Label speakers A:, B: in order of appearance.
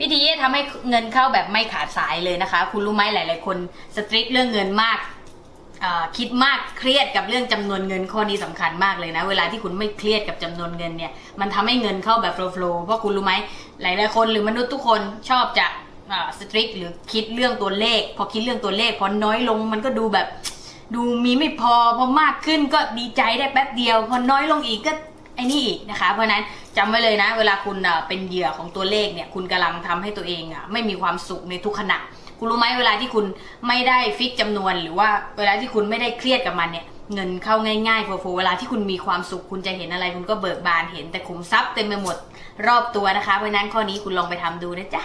A: วิธีที่ทำให้เงินเข้าแบบไม่ขาดสายเลยนะคะ คุณรู้ไหมหลาย ๆ คนสตริกเรื่องเงินมากคิดมากเครียดกับเรื่องจำนวนเงินข้อนี้สำคัญมากเลยนะ เวลาที่คุณไม่เครียดกับจำนวนเงินเนี่ย มันทำให้เงินเข้าแบบโฟล์เพราะคุณรู้ไหมหลายๆคนหรือมนุษย์ทุกคนชอบจะสตริกหรือคิดเรื่องตัวเลข พอคิดเรื่องตัวเลขพอน้อยลงมันก็ดูแบบดูมีไม่พอพอมากขึ้นก็ดีใจได้แป๊บเดียว พอน้อยลงอีกก็ไอ้นี่อีกนะคะ เพราะนั้น จำไว้เลยนะ เวลาคุณอะเป็นเหยื่อของตัวเลขเนี่ย คุณกำลังทำให้ตัวเองอะไม่มีความสุขในทุกขณะ คุณรู้ไหมเวลาที่คุณไม่ได้ฟิกจำนวน หรือว่าเวลาที่คุณไม่ได้เครียดกับมันเนี่ยเงินเข้าง่ายๆโฟๆเวลาที่คุณมีความสุขคุณจะเห็นอะไรคุณก็เบิกบานเห็นแต่ขุมทรัพย์เต็มไปหมดรอบตัวนะคะเพราะฉะนั้นข้อนี้คุณลองไปทำดูนะจ๊ะ